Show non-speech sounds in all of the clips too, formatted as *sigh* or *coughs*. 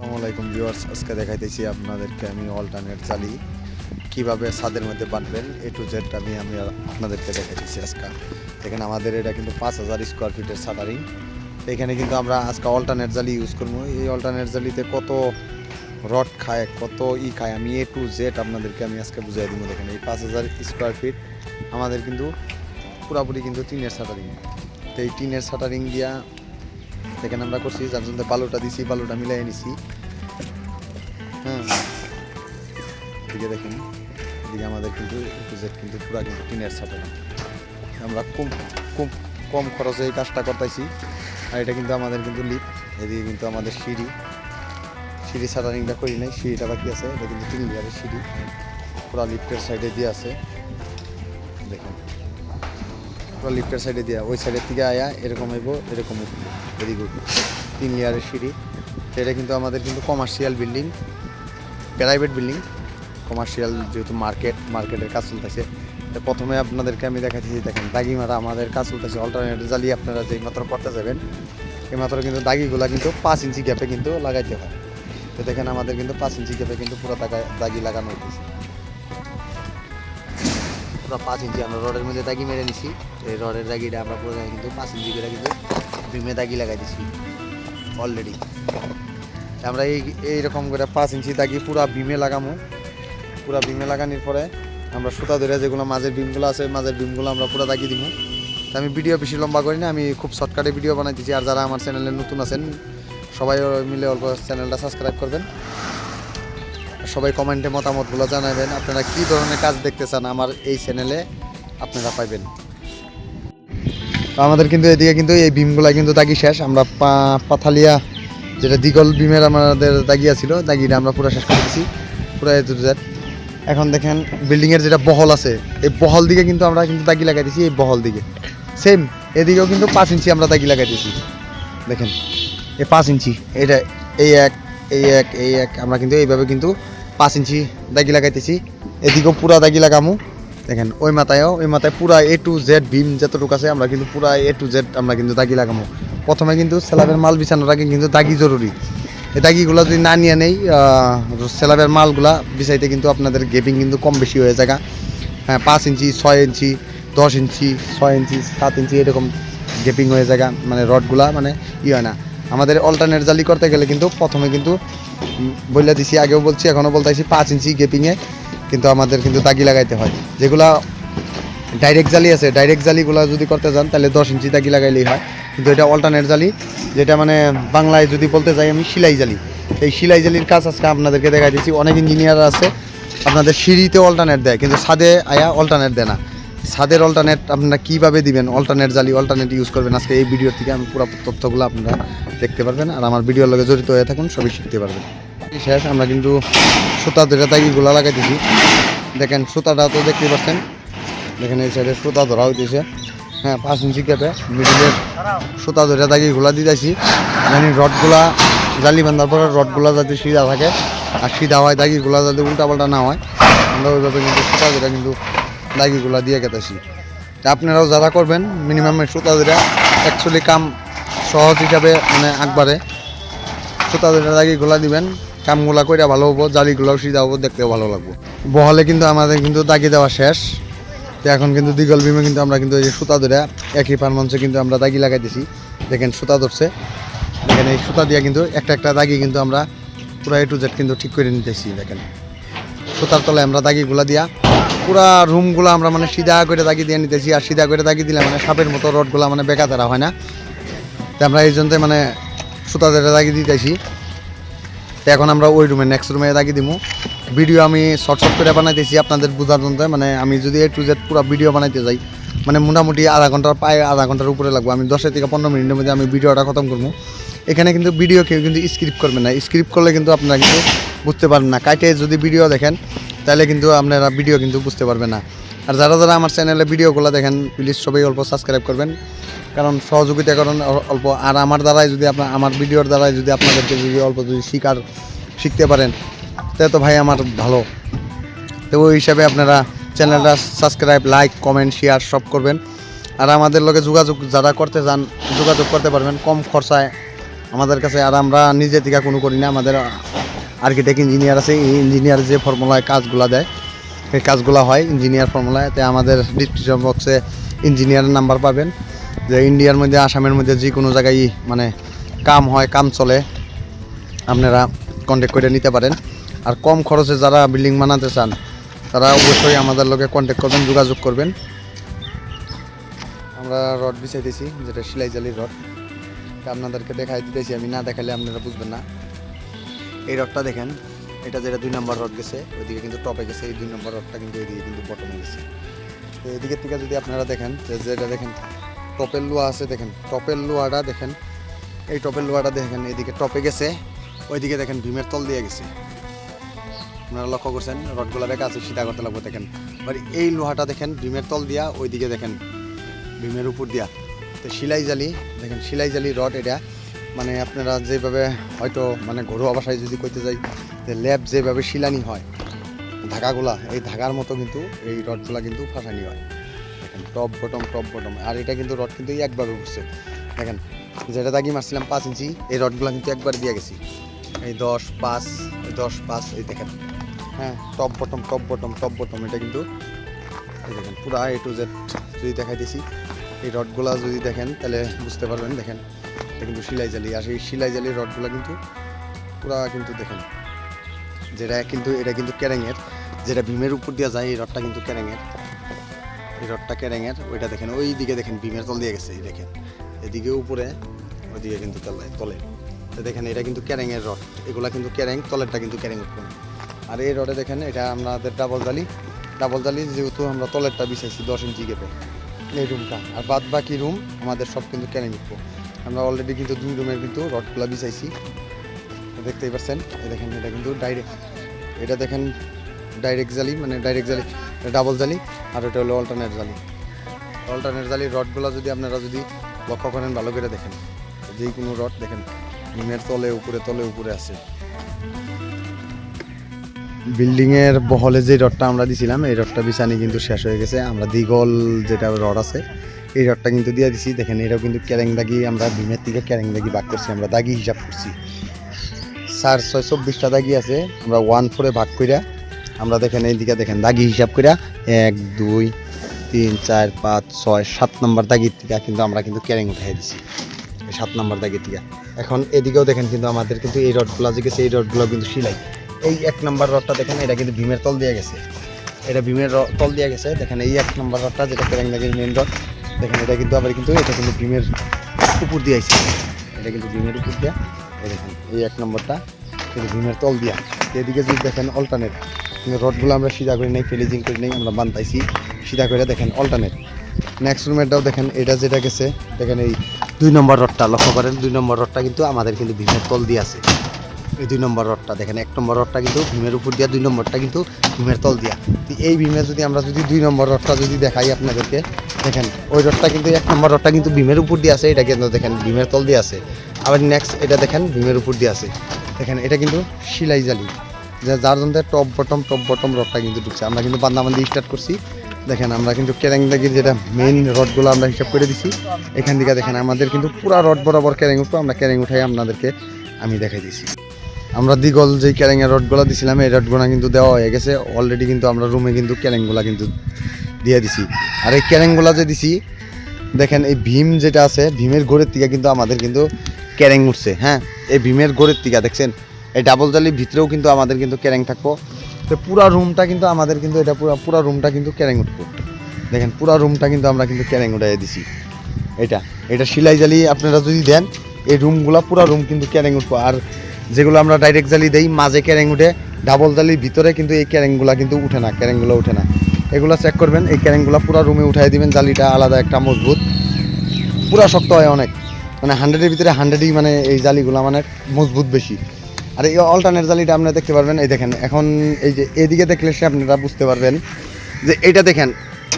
আসসালামু আলাইকুম ভিউয়ার্স, আজকে দেখাইতেছি আপনাদেরকে আমি অল্টারনেট চালি। কীভাবে ছাদের মধ্যে বাঁধবেন, এ টু জেড আমি আমি আপনাদেরকে দেখাইতেছি আজকে। এখানে আমাদের এটা কিন্তু পাঁচ হাজার স্কোয়ার ফিটের শাটারিং এখানে কিন্তু আমরা আজকে অল্টারনেট জালি ইউজ করব। এই অল্টারনেট জালিতে কত রড খায়, কত ই খায়, আমি এ টু জেড আপনাদেরকে আমি আজকে বুঝাই দিব। দেখেন, এই পাঁচ হাজার স্কোয়ার ফিট আমাদের কিন্তু পুরাপুরি কিন্তু টিনের সাটারিং তো এই টিনের সাটারিং দিয়া এখানে আমরা করছি, যার জন্য বালুটা দিছি, বালুটা মিলাই নিছি। হ্যাঁ এদিকে দেখেন, এদিকে আমাদের কিন্তু জেড কিন্তু পুরা কিন্তু টিনের সাথে আমরা কম কম কম খরচে এই কাজটা করতেছি। আর এটা কিন্তু আমাদের কিন্তু লিপ এদিকে কিন্তু আমাদের সিঁড়ি। সিঁড়ি সাটারিংটা করি নাই, সিঁড়িটা বাকি আছে, এটা কিন্তু তিন লেয়ারের সিঁড়ি। পুরা লিফটের সাইডে দিয়ে আছে। দেখুন, পুরো লিফটের সাইডে দেওয়া ওই সাইডের থেকে আয়া, এরকম হইব, এরকম ভেরি গুড তিন লেয়ারের সিঁড়ি। এটা কিন্তু আমাদের কিন্তু commercial building private building commercial যেহেতু মার্কেট মার্কেটের কাজ চলতেছে, তো প্রথমে আপনাদেরকে আমি দেখাচ্ছি দেখেন, দাগিমারা আমাদের কাজ চলতেছে। অল্টারনেট জালি আপনারা যেই মাত্র করতে যাবেন, এই মাত্র কিন্তু দাগিগুলা কিন্তু পাঁচ ইঞ্চি গ্যাপে কিন্তু লাগাইতে হয়। তো দেখেন আমাদের কিন্তু পাঁচ ইঞ্চি গ্যাপে কিন্তু পুরো দাগা, দাগি লাগানো হইতেছে। পুরো পাঁচ ইঞ্চি আমরা রডের মধ্যে দাগি মেরে নিছি। এই রডের দাগিটা আমরা পুরো কিন্তু পাঁচ ইঞ্চি করে কিন্তু বিমে দাগি লাগাই দিছি অলরেডি আমরা এই এইরকম করে পাঁচ ইঞ্চি দাগি পুরা বিমে লাগামো। পুরা বিমে লাগানোর পরে আমরা সুতা ধরে যেগুলো মাঝের বিমগুলো আছে, মাঝের বিমগুলো আমরা পুরো দাগি দিব তো আমি ভিডিও বেশি লম্বা করি না, আমি খুব শর্টকাটে ভিডিও বানাইতেছি। আর যারা আমার চ্যানেলে নতুন আছেন, সবাই মিলে অল্প চ্যানেলটা সাবস্ক্রাইব করবেন। সবাই কমেন্টে মতামতগুলো জানাবেন, আপনারা কী ধরনের কাজ দেখতে চান আমার এই চ্যানেলে, আপনারা পাইবেন। আমাদের কিন্তু এদিকে কিন্তু এই বিমগুলা কিন্তু দাগি শেষ। আমরা পাথালিয়া যেটা দিগল বিমের আমাদের দাগিয়া ছিল, দাগিটা আমরা পুরো শেষ করে দিছি, পুরো এ টু জেড। এখন দেখেন বিল্ডিংয়ের যেটা বহল আছে, এই বহল দিকে কিন্তু আমরা কিন্তু দাগি লাগাই এই বহল দিকে। সেম এদিকেও কিন্তু পাঁচ ইঞ্চি আমরা দাগি লাগাই দেখেন, এই পাঁচ ইঞ্চি, এটা এই এক এই এক এই এক, আমরা কিন্তু এইভাবে কিন্তু পাঁচ ইঞ্চি দাগি লাগাইতেছি এদিকেও পুরা দাগি লাগামু। দেখেন, ওই মাথায়ও, ওই মাথায় পুরা এ টু জেড বিম যতটুকু আছে, আমরা কিন্তু পুরা এ টু জেড আমরা কিন্তু দাগি লাগামো। প্রথমে কিন্তু স্যালাবের মাল বিছানোর আগে কিন্তু দাগি জরুরি। এই দাগিগুলো যদি না নিয়ে নেই স্যালাবের মালগুলা বিছাইতে কিন্তু আপনাদের গেপিং কিন্তু কম বেশি হয়ে যায় হ্যাঁ পাঁচ ইঞ্চি, ছয় ইঞ্চি, দশ ইঞ্চি, ছয় ইঞ্চি, সাত ইঞ্চি এরকম গেপিং হয়ে যায় মানে রডগুলা মানে ই হয় না। আমাদের অল্টারনেট জালি করতে গেলে কিন্তু প্রথমে কিন্তু বইলা দিছি, আগেও বলছি, এখনও বলতে বলতেছি পাঁচ ইঞ্চি গেপিংয়ে কিন্তু আমাদের কিন্তু দাগি লাগাইতে হয়। যেগুলা ডাইরেক্ট জালি আছে ডাইরেক্ট জালিগুলো যদি করতে যান, তাহলে দশ ইঞ্চি দাগি লাগাইলেই হয়। কিন্তু এটা অল্টারনেট জালি, যেটা মানে বাংলায় যদি বলতে যাই আমি সিলাই জালি। এই সিলাই জালির কাজ আজকে আপনাদেরকে দেখাই দিচ্ছি অনেক ইঞ্জিনিয়ার আছে, আপনাদের সিঁড়িতে অল্টারনেট দেয়, কিন্তু ছাদে আয়া অল্টারনেট দেয় না। ছাদের অল্টারনেট আপনারা কীভাবে দিবেন? অল্টারনেট জালি অল্টারনেট ইউজ করবেন। আজকে এই ভিডিও থেকে আমি পুরো তথ্যগুলো আপনারা দেখতে পারবেন, আর আমার ভিডিওর লগে জড়িত হয়ে থাকুন, সবই শিখতে পারবেন। শেষ, আমরা কিন্তু সুতা দুটা ধরে দাগিগুলো লাগাইতেছি। দেখেন, সুতাটা তো দেখতে পাচ্ছেন দেখেন এই সাইডে সুতা ধরা হইতেছে। হ্যাঁ পাঁচ ইঞ্চি ক্যাপে মিডিলের সুতা ধরে দাগি গুলা দিতেছি। মানে রডগুলা, জালি বান্ধার পরে রডগুলা যাতে সিধা থাকে, আর সিধা হয় দাগিগুলা যাতে উল্টাপাল্টা না হয় আমরা কিন্তু সুতা ধরে কিন্তু দাগিগুলা দিয়ে কেটেছি আপনারাও যারা করবেন মিনিমাম সুতা ধরে অ্যাকচুয়ালি কাম সহজ হিসাবে মানে একবারে সুতা ধরে দাগিগুলা দিবেন। কামগুলা কইরা ভালো হব, জালিগুলাও সিধা হব, দেখতেও ভালো লাগবো। বহলে কিন্তু আমাদের কিন্তু দাগি দেওয়া শেষ। তো এখন কিন্তু দিগল বিমে কিন্তু আমরা কিন্তু এই যে সুতা ধরে একই পারমঞ্চে কিন্তু আমরা দাগি লাগাইতেছি। দেখেন সুতা ধরছে। দেখেন এই সুতা দিয়ে কিন্তু একটা একটা দাগি কিন্তু আমরা পুরো এ টু জেড কিন্তু ঠিক করে নিতেছি, দেখেন। সুতার তলায় আমরা দাগিগুলা দিয়া পুরা রুমগুলো আমরা মানে সিধা করে দাগি দিয়ে নিতেছি। আর সিধা করে দাগি দিলে মানে সাপের মতো রডগুলো মানে বেকা তারা হয় না। তো আমরা এই জন্যে মানে সুতা ধরে দাগি দিতেছি। তো এখন আমরা ওই রুমে নেক্সট রুমে দাগি দিমু। ভিডিও আমি শর্ট শর্ট করে বানাইতেছি আপনাদের বোঝার জন্য। মানে আমি যদি এ টু জেড পুরো ভিডিও বানাইতে যাই মানে মোটামুটি আধা ঘণ্টার প্রায় আধা ঘণ্টার উপরে লাগবো। আমি দশের থেকে পনেরো মিনিটের মধ্যে আমি ভিডিওটা খতম করব। এখানে কিন্তু ভিডিও কেউ কিন্তু স্ক্রিপ্ট করবেন না। স্ক্রিপ্ট করলে কিন্তু আপনারা কিন্তু বুঝতে পারবেন না। কাইটে যদি ভিডিও দেখেন, তাহলে কিন্তু আপনারা ভিডিও কিন্তু বুঝতে পারবেন না। আর যারা যারা আমার চ্যানেলে ভিডিওগুলো দেখেন প্লিজ সবাই অল্প সাবস্ক্রাইব করবেন। কারণ সহযোগিতা করেন অল্প। আর আমার দ্বারাই যদি আপনার আমার ভিডিওর দ্বারাই যদি আপনাদেরকে যদি অল্প যদি শিকার শিখতে পারেন তাহলে তো ভাই আমার ভালো। তো ওই হিসাবে আপনারা চ্যানেলটা সাবস্ক্রাইব লাইক কমেন্ট শেয়ার সব করবেন। আর আমাদের লগে যোগাযোগ যারা করতে চান, যোগাযোগ করতে পারবেন কম খরচায়। আমাদের কাছে আর আমরা নিজে থেকে কোনো করি না। আমাদের আর্কিটেক্ট ইঞ্জিনিয়ার আছে। এই ইঞ্জিনিয়ার যে ফর্মুলায় কাজগুলো দেয় সেই কাজগুলো হয় ইঞ্জিনিয়ার ফর্মুলায় এতে আমাদের ডিসক্রিপশন বক্সে ইঞ্জিনিয়ারের নাম্বার পাবেন। যে ইন্ডিয়ার মধ্যে আসামের মধ্যে যে কোনো জায়গায় মানে কাম হয়, কাম চলে, আপনারা কন্ট্যাক্ট করে নিতে পারেন। আর কম খরচে যারা বিল্ডিং বানাতে চান, তারা অবশ্যই আমাদের লোকে কন্ট্যাক্ট করবেন, যোগাযোগ করবেন। আমরা রড বিছাইতেছি, যেটা সেলাই জালির রড আপনাদেরকে দেখাই দিতেছি, আমি না দেখালে আপনারা বুঝবেন না। এই রডটা দেখেন, এটা যেটা দুই নম্বর রড গেছে, ওইদিকে কিন্তু টপে গেছে, এই দুই নম্বর রডটা কিন্তু এদিকে কিন্তু বটমে গেছে। তো এদিকের থেকে যদি আপনারা দেখেন, যে যেটা দেখেন, টপের লোহা আছে দেখেন, টপের লোহাটা দেখেন, এই টপের লোহাটা দেখেন, এদিকে টপে গেছে, ওইদিকে দেখেন ভীমের তল দিয়ে গেছে। আপনারা লক্ষ্য করছেন, রডগুলো বেঁকা আছে, সিধা করতে লাগবে, দেখেন। এবার এই লোহাটা দেখেন ভীমের তল দিয়া, ওইদিকে দেখেন ভীমের উপর দিয়া। তো সিলাই জালি, দেখেন, সিলাই জালি রড এটা। মানে আপনারা যেভাবে হয়তো মানে ঘরোয়া ভাষায় যদি কইতে যাই যে ল্যাব যেভাবে শিলানি হয়, ধাগাগুলা, এই ধাগার মতো কিন্তু এই রডগুলা কিন্তু ফাঁসানি হয়। দেখেন, টপ বটম টপ বটম, আর এটা কিন্তু রড কিন্তু একভাবে উঠছে। দেখেন, যেটা দাগি মারছিলাম পাঁচ ইঞ্চি, এই রডগুলা কিন্তু একবার দিয়ে গেছি। এই দশ পাঁচ দশ পাঁচ, এই দেখেন। হ্যাঁ top bottom top bottom top bottom এটা কিন্তু এই দেখেন, পুরা এ টু জেড যদি দেখাই দিছি, এই রডগুলা যদি দেখেন, তাহলে বুঝতে পারবেন, দেখেন, এটা কিন্তু সিলাই জালি, আর সেই সিলাই জালির রডগুলা কিন্তু পুরা কিন্তু দেখেন, যেটা কিন্তু, এটা কিন্তু ক্যারেঙের, যেটা ভীমের উপর দিয়ে যায়, এই রডটা কিন্তু ক্যারেঙের, এই রডটা ক্যারেঙের, ওইটা দেখেন ওই দিকে দেখেন ভীমের তল দিয়ে গেছে, এই দেখেন, এদিকে উপরে, ওইদিকে কিন্তু তলে তলে দেখেন, এটা কিন্তু ক্যারেঙের রড, এগুলা কিন্তু ক্যারেং, তলেরটা কিন্তু ক্যারেং উঠবে। আর এই রডে দেখেন, এটা আমাদের ডাবল জালি ডাবল জালি যেহেতু আমরা তলেরটা বিছাইছি দশ ইঞ্চি গেপে এই রুমটা আর বাদ বাকি রুম আমাদের সব কিন্তু ক্যারেং উঠবো আমরা অলরেডি কিন্তু দুই রুমের কিন্তু রডগুলা বিছাইছি। দেখতেই পাচ্ছেন, এই দেখেন, এটা কিন্তু ডাইরেক্ট এটা দেখেন ডাইরেক্ট জালি মানে ডাইরেক্ট জালি ডাবল জালি আর এটা হলো অল্টারনেট জালি অল্টারনেট জালি রডগুলো যদি আপনারা যদি লক্ষ্য করেন, ভালো করে দেখেন। যে কোনো রড দেখেন রুমের তলে, উপরে তলে, উপরে আছে। বিল্ডিংয়ের বহলে যে রডটা আমরা দিছিলাম, এই রডটা বিছানি কিন্তু শেষ হয়ে গেছে। আমরা দিগল যেটা রড আছে, এই রডটা কিন্তু দিয়ে দিছি। দেখেন, এটাও কিন্তু ক্যারেং দাগি, আমরা ভীমের থেকে ক্যারেং দাগি ভাগ করছি, আমরা দাগি হিসাব করছি। চার ছয় চব্বিশটা দাগি আছে, আমরা ওয়ান ফোরে ভাগ কইরা, আমরা দেখেন এইদিকে দেখেন দাগি হিসাব কইরা, এক, দুই, তিন, চার, পাঁচ, ছয়, সাত নম্বর দাগির থেকে কিন্তু আমরা কিন্তু ক্যারেং উঠাই দিছি সাত নম্বর দাগির থেকে এখন এদিকেও দেখেন কিন্তু আমাদের কিন্তু এই রডগুলো যে গেছে, এই রডগুলো কিন্তু সিলাই এই এক নম্বর রডটা দেখেন, এটা কিন্তু ভীমের তল দিয়ে গেছে। এটা ভীমের তল দিয়ে গেছে, দেখেন এই এক নম্বর রডটা, যেটা ক্যারেং মেন রড, দেখেন এটা কিন্তু আবার কিন্তু এটা কিন্তু ভীমের উপর দিয়ে আইছে। এটা কিন্তু ভীমের উপর দিয়া দেখেন, এই এক নম্বরটা কিন্তু ভীমের তল দিয়া। এদিকে যদি দেখেন অল্টারনেট রডগুলো আমরা সিধা করে নেই ফিলিজিং করে নেই, আমরা বান্ধাইছি সিধা করে দেখেন অল্টারনেট নেক্সট রুমেরটাও দেখেন, এটা যেটা গেছে, দেখেন এই দুই নম্বর রডটা, লক্ষ্য করেন, দুই নম্বর রডটা কিন্তু আমাদের কিন্তু ভীমের তল দিয়ে আছে। এই দুই নম্বর রডটা দেখেন, এক নম্বর রডটা কিন্তু ভীমের উপর দিয়া, দুই নম্বরটা কিন্তু ভীমের তল দিয়া। এই ভীমে যদি আমরা যদি দুই নম্বর রডটা যদি দেখাই আপনাদেরকে, দেখেন, ওই রডটা কিন্তু এক নম্বর রডটা কিন্তু ভীমের উপর দিয়ে আছে, এটা কিন্তু দেখেন ভীমের তল দিয়ে আছে। আবার নেক্সট এটা দেখেন ভীমের উপর দিয়ে আছে। দেখেন, এটা কিন্তু সিলাই জালি, যে যার জন্য টপ বটম টপ বটম রডটা কিন্তু ঢুকছে। আমরা কিন্তু বান্দাবান্দি স্টার্ট করছি। দেখেন, আমরা কিন্তু ক্যারেং যেটা মেইন রডগুলো আমরা হিসাব করে দিছি। এখান থেকে দেখেন, আমাদের কিন্তু পুরা রড বরাবর ক্যারেং উঠবো আমরা ক্যারেং উঠাই আপনাদেরকে আমি দেখাই দিছি। আমরা দিগল যে ক্যারেঙের রডগুলো দিছিলাম, এই রডগুলো কিন্তু দেওয়া হয়ে গেছে। অলরেডি কিন্তু আমরা রুমে কিন্তু ক্যারেংগুলা কিন্তু দিয়ে দিছি। আর এই ক্যারেংগুলা যে দিছি, দেখেন এই ভীম যেটা আছে, ভীমের গোড়ের থেকে কিন্তু আমাদের কিন্তু ক্যারেং উঠছে হ্যাঁ? এই ভীমের গোড়ের থেকে, দেখছেন? এই ডাবল জালির ভিতরেও কিন্তু আমাদের কিন্তু ক্যারেং থাকব। তো পুরা রুমটা কিন্তু আমাদের কিন্তু এটা পুরো, পুরা রুমটা কিন্তু ক্যারেং উঠবো। দেখেন, পুরা রুমটা কিন্তু আমরা কিন্তু ক্যারেং উঠাই দিছি। এটা এটা সিলাই জালি আপনারা যদি দেন, এই রুমগুলা পুরা রুম কিন্তু ক্যারেং উঠবো। আর যেগুলো আমরা ডাইরেক্ট জালি দেই, মাঝে ক্যারেং উঠে ডাবল জালির ভিতরে কিন্তু এই ক্যারেংগুলা কিন্তু উঠে না, ক্যারেংগুলো উঠে না। এগুলো চেক করবেন, এই ক্যারেংগুলো পুরা রুমে উঠাই দিবেন, জালিটা আলাদা একটা মজবুত। পুরা শক্ত হয় অনেক। মানে হান্ড্রেডের ভিতরে হান্ড্রেডই মানে এই জালিগুলো মানে মজবুত বেশি। আর এই অল্টারনেট জালিটা আপনারা দেখতে পারবেন, এই দেখেন, এখন এই যে এদিকে দেখলে সে আপনারা বুঝতে পারবেন যে এইটা দেখেন,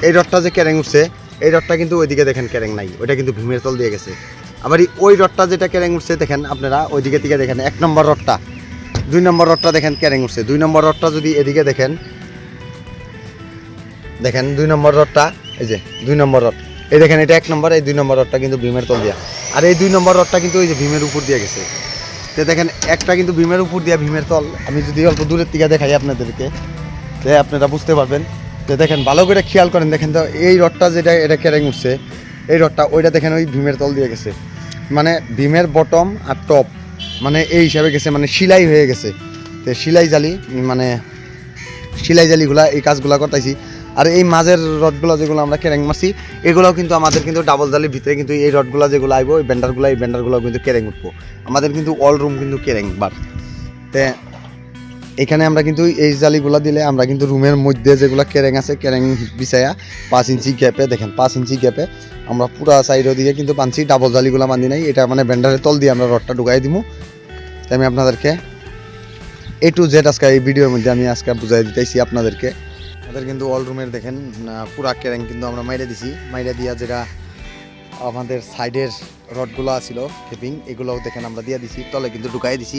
এই রডটা যে ক্যারেং উঠছে, এই রডটা কিন্তু ওইদিকে দেখেন ক্যারেং নাই, ওইটা কিন্তু ভীমের তল দিয়ে গেছে। আবার ওই রডটা যেটা ক্যারেং উঠছে, দেখেন আপনারা, ওইদিকে থেকে দেখেন, এক নম্বর রডটা, দুই নম্বর রডটা দেখেন ক্যারেং উঠছে। দুই নম্বর রডটা যদি এদিকে দেখেন দেখেন দুই নম্বর রডটা, এই যে, দুই নম্বর রড। এই দেখেন, এটা এক নম্বর, এই দুই নম্বর রডটা কিন্তু ভীমের তল দিয়া। আর এই দুই নম্বর রডটা কিন্তু ওই যে ভীমের উপর দিয়ে গেছে। তো দেখেন, একটা কিন্তু ভীমের উপর দিয়া ভীমের তল। আমি যদি অল্প দূরের থেকে দেখাই আপনাদেরকে, তো আপনারা বুঝতে পারবেন। তো দেখেন, ভালো করে খেয়াল করেন। দেখেন তো, এই রডটা যেটা, এটা ক্যারেং উঠছে, এই রডটা, ওইটা দেখেন ওই ভীমের তল দিয়ে গেছে। মানে ভীমের বটম আর টপ মানে এই হিসাবে গেছে মানে সিলাই হয়ে গেছে। তো সিলাই জালি মানে সিলাই জালিগুলা, এই কাজগুলা করতেছি। আর এই মাঝের রডগুলো যেগুলো আমরা কেরেং মারছি, এগুলোও কিন্তু আমাদের কিন্তু ডাবল জালির ভিতরে কিন্তু এই রডগুলো যেগুলো আইব, এই ব্যান্ডারগুলো এই ব্যান্ডারগুলো কিন্তু কেরেং উঠবো। আমাদের কিন্তু অল রুম কিন্তু কেরেং বার। তে এখানে আমরা কিন্তু এই জালিগুলো দিলে আমরা কিন্তু রুমের মধ্যে যেগুলো ক্যারেং আছে, কেরেং বিছায়া পাঁচ ইঞ্চি গ্যাপে, দেখেন পাঁচ ইঞ্চি গ্যাপে আমরা পুরা সাইডের দিকে কিন্তু পাঁচি ডাবল জালিগুলো বান্ধি নাই, এটা মানে ব্যান্ডারের তল দিয়ে আমরা রডটা ঢুকাই দিব তাই আমি আপনাদেরকে এ টু জেড আজকে এই ভিডিওর মধ্যে আমি আজকে বুঝাই দিতেছি আপনাদেরকে। আমাদের কিন্তু অল রুমের দেখেন পুরা কেরেং কিন্তু আমরা মাইরে দিছি। মাইরে দিয়া যেটা আমাদের সাইডের রডগুলো আছিল গেপিং এগুলোও দেখেন আমরা দিয়ে দিছি, তলে কিন্তু ঢুকাই দিছি।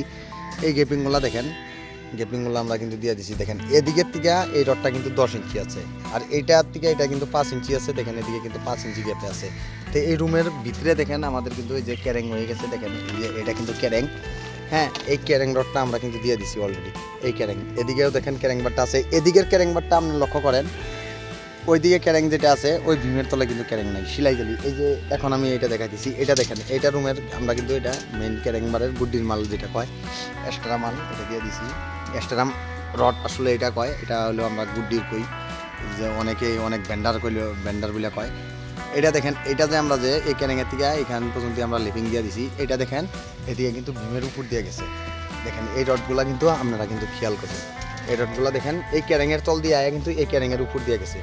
এই গেপিংগুলো দেখেন গেপিংগুলো আমরা কিন্তু দিয়ে দিছি। দেখেন, এদিকের থেকে এই রডটা কিন্তু দশ ইঞ্চি আছে। আর এইটার থেকে এটা কিন্তু পাঁচ ইঞ্চি আছে, দেখেন, এদিকে কিন্তু পাঁচ ইঞ্চি গ্যাপে আছে। তো এই রুমের ভিতরে দেখেন, আমাদের কিন্তু এই যে ক্যারেং হয়ে গেছে, দেখেন এটা কিন্তু ক্যারেং। হ্যাঁ এই ক্যারেং রডটা আমরা কিন্তু দিয়ে দিছি অলরেডি এই ক্যারেং। এদিকেও দেখেন, ক্যারেং বারটা আছে। এদিকের ক্যারেং বারটা আপনি লক্ষ্য করেন, ওইদিকে ক্যারেং যেটা আছে, ওই ভীমের তলে কিন্তু ক্যারেং নাই, সিলাই গেলি। এই যে এখন আমি এটা দেখাইতেছি, এটা দেখেন এটা রুমের, আমরা কিন্তু এটা মেইন ক্যারেং বারের গুড্ডির মাল যেটা কয় এক্সট্রা মাল, এটা দিয়ে দিছি। এক্সট্রা রড আসলে এটা কয়, এটা হলো আমরা গুড্ডির কই, যে অনেকে অনেক ভেন্ডার কইলেও ভেন্ডার বলে কয়। এটা দেখেন, এটা যে আমরা যে এই ক্যারেঙের থেকে এখান পর্যন্ত আমরা লিপিং দিয়ে দিছি, এটা দেখেন এদিকে কিন্তু ভীমের উপর দিয়ে গেছে। দেখেন, এই রডগুলা কিন্তু আপনারা কিন্তু খেয়াল করবেন এই রডগুলা দেখেন, এই ক্যারেঙের তল দিয়ে আয়া কিন্তু এই ক্যারেঙের উপর দিয়ে গেছে।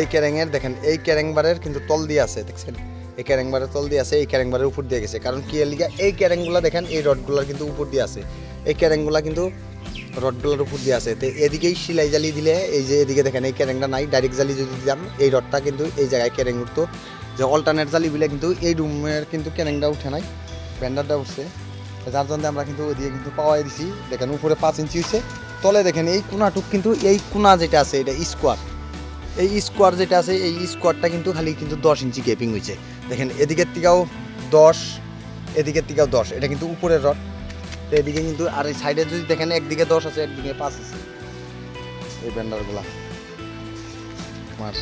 এই ক্যারেঙের দেখেন, এই ক্যারেংবারের কিন্তু তল দিয়ে আছে, দেখছেন? এই ক্যারেংবারের তল দিয়ে আছে, এই ক্যারেংবারের উপর দিয়ে গেছে। কারণ কি এই ক্যারেংগুলা দেখেন, এই রডগুলার কিন্তু উপর দিয়ে আছে। এই ক্যারেংগুলা কিন্তু রডগুলোর উপর দিয়ে আছে। তো এদিকেই সিলাই জালি দিলে, এই যে এদিকে দেখেন, এই ক্যারেংটা নাই ডাইরেক্ট জালি যদি দিতাম এই রডটা কিন্তু এই জায়গায় ক্যারেং উঠতো। যে অল্টারনেট জালি বিলে কিন্তু এই রুমের কিন্তু ক্যারেংটা উঠে নাই ব্যান্ডারটা উঠছে। যার জন্য আমরা কিন্তু ওইদিকে কিন্তু পাওয়াই দিছি। দেখেন, উপরে পাঁচ ইঞ্চি হয়েছে তলে দেখেন, এই কোনাটুক কিন্তু এই কোনা যেটা আছে, এটা স্কোয়ার এই স্কোয়ার যেটা আছে, এই স্কোয়ারটা কিন্তু খালি কিন্তু দশ ইঞ্চি গ্যাপিং হয়েছে দেখেন, এদিকের থেকেও দশ, এদিকের থেকেও দশ। এটা কিন্তু উপরের রড তো এদিকে কিন্তু আর এই সাইডে যদি দেখেন, একদিকে দশ আছে, একদিকে পাঁচ আছে। এই ব্যান্ডারগুলা। আমার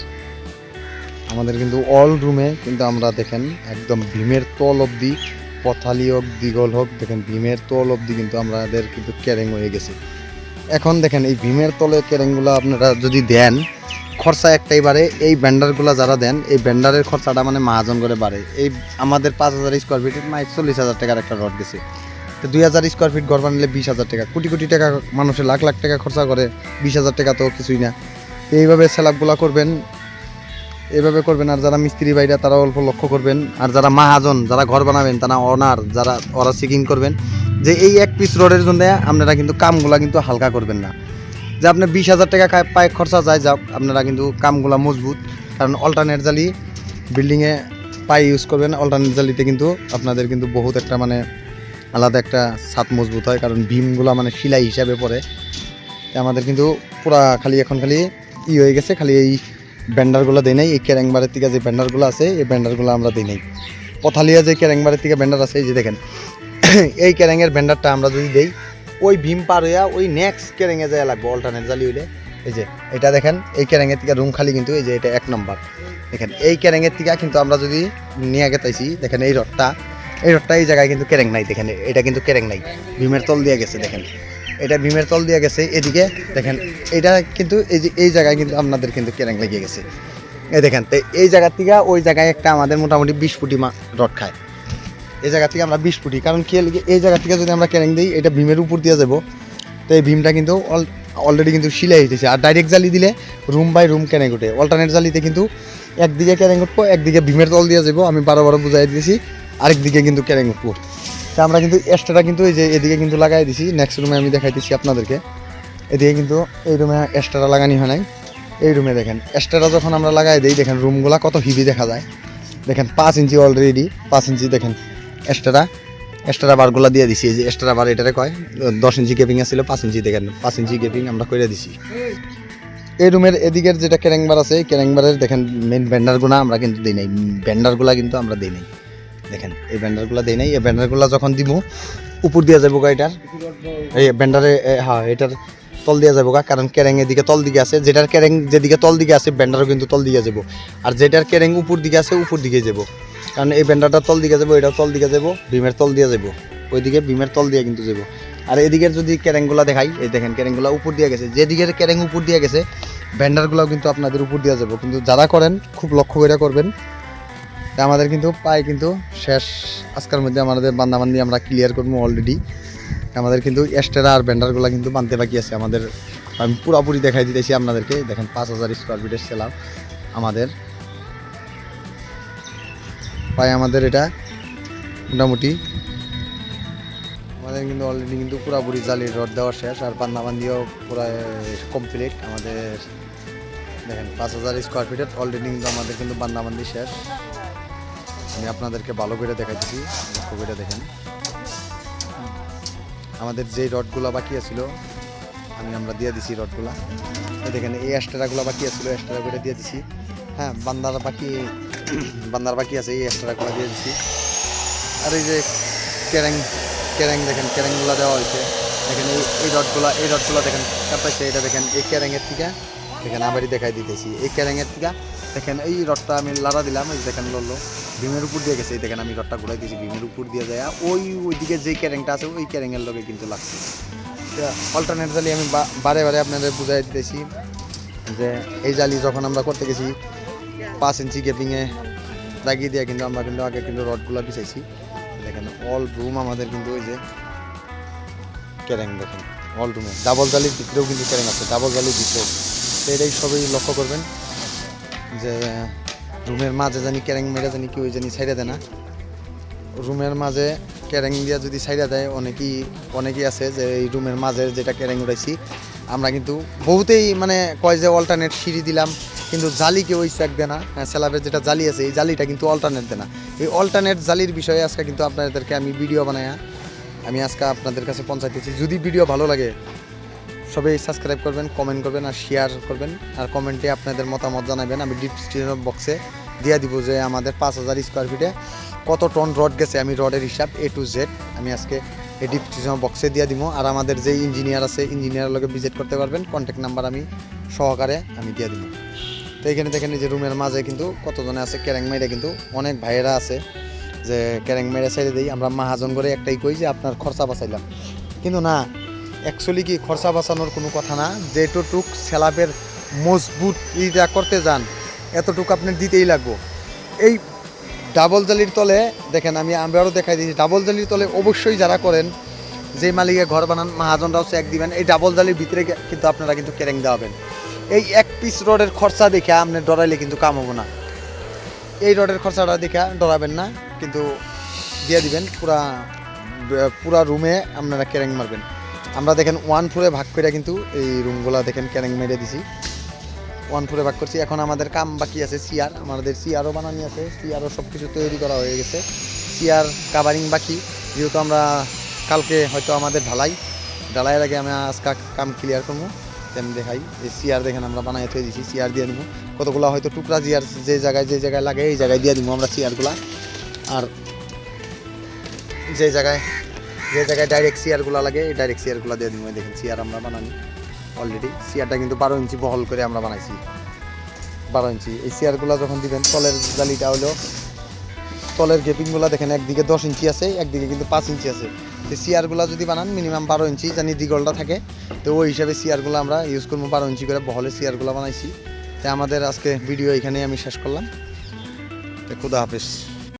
আমাদের কিন্তু অল রুমে কিন্তু আমরা দেখেন, একদম ভীমের তল অবধি, পথালি হোক দিগল হোক, দেখেন ভীমের তল অবধি কিন্তু আমাদের কিন্তু ক্যারেং হয়ে গেছে। এখন দেখেন, এই ভীমের তলে ক্যারেংগুলো আপনারা যদি দেন, খরচা একটাই বাড়ে, এই ব্যান্ডারগুলো যারা দেন, এই ব্যান্ডারের খরচাটা মানে মাহাজন করে বাড়ে। এই আমাদের পাঁচ হাজার স্কোয়ার ফিট মাই চল্লিশ হাজার টাকার একটা রড গেছে। দুই হাজার স্কোয়ার ফিট ঘর বানালে বিশ হাজার টাকা। কোটি কোটি টাকা মানুষের লাখ লাখ টাকা খরচা করে, বিশ হাজার টাকা তো কিছুই না। এইভাবে স্যালাপগুলো করবেন, এইভাবে করবেন। আর যারা মিস্ত্রি বাইরা তারা অল্প লক্ষ্য করবেন। আর যারা মাহাজন, যারা ঘর বানাবেন, তারা অনার যারা, ওরা চেকিং করবেন যে এই এক পিস রোডের জন্য আপনারা কিন্তু কামগুলা কিন্তু হালকা করবেন না। যে আপনি বিশ হাজার টাকা পায়ে খরচা যায় যাক আপনারা কিন্তু কামগুলা মজবুত। কারণ অল্টারনেট জালি বিল্ডিংয়ে পায়ে ইউজ করবেন অল্টারনেট জালিতে কিন্তু আপনাদের কিন্তু বহুত একটা মানে আলাদা একটা ছাদ মজবুত হয়, কারণ বিমগুলা মানে সিলাই হিসাবে পড়ে। আমাদের কিন্তু পুরা খালি এখন খালি ই হয়ে গেছে, খালি এই ব্যান্ডারগুলো দেই নাই। এই ক্যারেংবারের থেকে যে ব্যান্ডারগুলো আছে, এই ব্যান্ডারগুলো আমরা দিই নাই। পথালিয়া যে ক্যারেংবারের থেকে ব্যান্ডার আছে, এই যে দেখেন, *coughs* এই ক্যারেংয়ের ব্যান্ডারটা আমরা যদি দেই, ওই ভীম পার হইয়া ওই নেক্সট ক্যারেঙে যায় লাগবে অল্টারনেট জালি হইলে। এই যে, এটা দেখেন, এই ক্যারেঙের থেকে রুম খালি কিন্তু এই যে এটা এক নম্বর দেখেন, এই ক্যারেঙের থেকে কিন্তু আমরা যদি নিয়ে গেতাইছি, দেখেন এই রডটা এই রডটা এই জায়গায় কিন্তু ক্যারেং নাই, দেখেন, এটা কিন্তু ক্যারেং নাই। ভীমের তল দিয়ে গেছে, দেখেন। এটা ভীমের তল দিয়ে গেছে, এদিকে, দেখেন, এটা কিন্তু এই যে, এই জায়গায় কিন্তু আপনাদের কিন্তু ক্যারেং লেগে গেছে। এই দেখেন, তো এই জায়গার থেকে ওই জায়গায় একটা আমাদের মোটামুটি বিশ ফুটি মা রড খায়। এই জায়গা থেকে আমরা বিশ ফুটি, কারণ কি এই জায়গা থেকে যদি আমরা ক্যারেং দিই, এটা ভীমের উপর দিয়ে যাব। তো এই ভীমটা কিন্তু অলরেডি কিন্তু সিলাই হইতেছে আর ডাইরেক্ট জালি দিলে রুম বাই রুম ক্যারেং উঠে। অল্টারনেট জালিতে কিন্তু একদিকে ক্যারেং উঠবো, একদিকে ভীমের তল দিয়ে যাব, আমি বারো বারো বুঝাই দিয়েছি। আরেকদিকে কিন্তু ক্যারেং তা আমরা কিন্তু এক্সট্রাটা কিন্তু এই যে এদিকে কিন্তু লাগাই দিছি। নেক্সট রুমে আমি দেখাইতেছি আপনাদেরকে। এদিকে কিন্তু এই রুমে এক্সট্রাটা লাগানি হয় নাই। এই রুমে দেখেন এক্সট্রাটা যখন আমরা লাগাই দিই, দেখেন রুমগুলা কত হিভি দেখা যায়। দেখেন পাঁচ ইঞ্চি অলরেডি পাঁচ ইঞ্চি দেখেন এক্সট্রা এক্সট্রা বারগুলা দিয়ে দিছি, এই যে এক্সট্রা বার এটারে কয়? দশ ইঞ্চি গেপিং আছিল পাঁচ ইঞ্চি দেখেন, পাঁচ ইঞ্চি গেপিং আমরা করে দিছি। এই রুমের এদিকের যেটা ক্যারেংবার আছে, এই ক্যারেংবারের দেখেন মেন ব্যান্ডারগুলো আমরা কিন্তু দিই নাই। ব্যান্ডারগুলা কিন্তু আমরা দিই নাই। দেখেন, এই ব্যান্ডারগুলো দিই নাই, এই ব্যান্ডারগুলো যখন দিব উপর দিয়ে যাব গাড়িটার এই ব্যান্ডারে হ্যাঁ এটার তল দিয়ে যাব গা, কারণ ক্যারেং এদিকে তল দিকে আছে, যেটার ক্যারেং যেদিকে তল দিকে আছে, ব্যান্ডারও কিন্তু তল দিকে যাব আর যেটার ক্যারেং উপর দিকে আছে, উপর দিকে যাব কারণ এই ব্যান্ডারটা তল দিকে যাব এটাও তল দিকে যাব বিমের তল দিয়ে যাব ওইদিকে বিমের তল দিয়ে কিন্তু যাব আর এদিকে যদি ক্যারেংগুলা দেখাই, এই দেখেন ক্যারেংগুলা উপর দিয়ে গেছে। যেদিকের ক্যারেং উপর দিয়ে গেছে, ব্যান্ডারগুলোও কিন্তু আপনাদের উপর দিয়ে যাব কিন্তু যারা করেন, খুব লক্ষ্য করে করবেন। আমাদের কিন্তু পায়ে কিন্তু শেষ। আজকের মধ্যে আমাদের বান্দাবান্দি আমরা ক্লিয়ার করব অলরেডি আমাদের কিন্তু এক্সট্রা আর ব্যান্ডারগুলো কিন্তু বানতে বাকি আছে। আমাদের আমি পুরোপুরি দেখাই দিতেছি আপনাদেরকে। দেখেন পাঁচ হাজার স্কোয়ার ফিটের সেলার আমাদের। পায়ে আমাদের এটা মোটামুটি। আমাদের কিন্তু অলরেডি কিন্তু পুরোপুরি জালির রড দেওয়া শেষ আর বান্দাবান্দিও পুরো কমপ্লিট আমাদের, দেখেন পাঁচ হাজার স্কোয়ার ফিটের অলরেডি কিন্তু আমাদের কিন্তু বান্দাবান্দি শেষ। আমি আপনাদেরকে ভালো করে লক্ষ্য করে দেখেন। আমাদের যেই রডগুলো বাকি আছিল, আমি আমরা দিয়ে দিছি রডগুলা। দেখেন, এই এক্সট্রাগুলো বাকি আছিল এক্সট্রা করে দিয়ে দিছি। হ্যাঁ বান্দার বাকি বান্দার বাকি আছে, এই এক্সট্রাগুলো দিয়ে দিছি। আর এই যে ক্যারেং ক্যারেং দেখেন ক্যারেংগুলো দেওয়া হয়েছে। দেখেন, এই এই রডগুলো এই রডগুলো দেখেন কাটাইছে এটা দেখেন, এই ক্যারেংয়ের থেকে। দেখেন, আবারই দেখাই দিতেছি, এই ক্যারেংয়ের থেকে। দেখেন, এই রডটা আমি লাড়া দিলাম, এই দেখেন লড়লো ভীমের উপর দিয়ে গেছে। এই আমি রডটা ঘুরাই দিয়েছি, ভীমের উপর দিয়ে যায়। ওই ওইদিকে যে ক্যারেংটা আছে, ওই ক্যারেংয়ের লগে কিন্তু লাগছে। অল্টারনেট জালি আমি বারে বারে আপনাদের বুঝাই দিতেছি যে, এই জালি যখন আমরা করতে গেছি, পাঁচ ইঞ্চি গ্যাপিংয়ে লাগিয়ে দিয়ে কিন্তু আমরা কিন্তু আগে কিন্তু রডগুলো বিছাইছি। দেখেন অল রুম আমাদের কিন্তু ওই যে ক্যারেং দেখেন অল রুমে ডাবল জালির ভিতরেও কিন্তু ক্যারেং আছে ডাবল জালির ভিতরেও। তো এটাই সবই লক্ষ্য করবেন যে রুমের মাঝে জানি ক্যারেং মেরে জানি কেউ জানি সাইডে দেয় না। রুমের মাঝে ক্যারেং দিয়া যদি সাইডে দেয় অনেকেই অনেকেই আছে যে এই রুমের মাঝে যেটা ক্যারেং উঠাইছি আমরা কিন্তু বহুতেই মানে কয় যে অল্টারনেট সিঁড়ি দিলাম কিন্তু জালি কেউ চাক দেয় না। হ্যাঁ, স্যালাবের যেটা জালি আছে এই জালিটা কিন্তু অল্টারনেট দেয় না। এই অল্টারনেট জালির বিষয়ে আজকে কিন্তু আপনাদেরকে আমি ভিডিও বানায়া আমি আজকে আপনাদের কাছে পৌঁছাইতেছি। যদি ভিডিও ভালো লাগে সবাই সাবস্ক্রাইব করবেন কমেন্ট করবেন আর শেয়ার করবেন। আর কমেন্টে আপনাদের মতামত জানাবেন আমি ডিসক্রিপশন বক্সে দিয়ে দিব যে আমাদের পাঁচ হাজার স্কোয়ার ফিটে কত টন রড গেছে, আমি রডের হিসাব এ টু জেড আমি আজকে এই ডিসক্রিপশন বক্সে দিয়ে দিব আর আমাদের যে ইঞ্জিনিয়ার আছে ইঞ্জিনিয়ারের লগে ভিজিট করতে পারবেন কন্ট্যাক্ট নাম্বার আমি সহকারে আমি দিয়ে দিব তো এখানে দেখেন যে রুমের মাঝে কিন্তু কতজনে আছে ক্যারেং মেরে কিন্তু অনেক ভাইয়েরা আছে, যে ক্যারেং মেরে ছেড়ে দিই, আমরা মাহাজন করে একটাই কই যে আপনার খরচা বাঁচাইলাম। কিন্তু না অ্যাকচুয়ালি কি খরচা বাঁচানোর কোনো কথা না যেটুক স্যালাবের মজবুত ইটা করতে যান এতটুকু আপনার দিতেই লাগবো। এই ডাবল জালির তলে, দেখেন আমি আমরাও দেখাই দিয়েছি ডাবল জালির তলে অবশ্যই যারা করেন, যে মালিকে ঘর বানান, মহাজনরাও চেক দিবেন, এই ডাবল জালির ভিতরে কিন্তু আপনারা কিন্তু ক্যারেং দেওয়াবেন। এই এক পিস রডের খরচা দেখে আপনি ডরাইলে কিন্তু কাম হব না। এই রডের খরচাটা দেখে ডরাবেন না, কিন্তু দিয়ে দিবেন, পুরা পুরা রুমে আপনারা ক্যারেং মারবেন। আমরা দেখেন ওয়ান ফ্লোরে ভাগ করে কিন্তু এই রুমগুলা দেখেন ক্যারেং মেরে দিছি। ওয়ান ফোরে ভাগ করছি। এখন আমাদের কাম বাকি আছে সিয়ার আমাদের সিয়ারও বানানি আছে। সিয়ারও সব কিছু তৈরি করা হয়ে গেছে। সিয়ার কাভারিং বাকি। যেহেতু আমরা কালকে হয়তো আমাদের ঢালাই, ঢালাইয়ের আগে আমি আজকে কাম ক্লিয়ার করব। তেমন দেখাই। এই সিয়ার দেখেন আমরা বানাই থয়ে দিছি সিয়ার দিয়ে দিব। কতগুলো হয়তো টুকরা জিয়ার যে জায়গায় যে জায়গায় লাগে, এই জায়গায় দিয়ে দিব আমরা সিয়ারগুলা আর যে জায়গায় যে জায়গায় ডাইরেক্ট চেয়ারগুলো লাগে, এই ডাইরেক্ট চেয়ারগুলো দিয়ে দিব। দেখেন চেয়ার আমরা বানানি। অলরেডি চেয়ারটা কিন্তু বারো ইঞ্চি বহল করে আমরা বানাইছি। বারো ইঞ্চি। এই চেয়ারগুলো যখন দিবেন, তলের জালিটা হলো, তলের গেপিংগুলো দেখেন, একদিকে দশ ইঞ্চি আছে, একদিকে কিন্তু পাঁচ ইঞ্চি আছে। তো চেয়ারগুলো যদি বানান মিনিমাম বারো ইঞ্চি, জানি দিগলটা থাকে। তো ওই হিসাবে চেয়ারগুলো আমরা ইউজ করব, বারো ইঞ্চি করে বহলের চেয়ারগুলো বানাইছি। তো আমাদের আজকে ভিডিও এখানেই আমি শেষ করলাম। তো খুদা হাফিজ।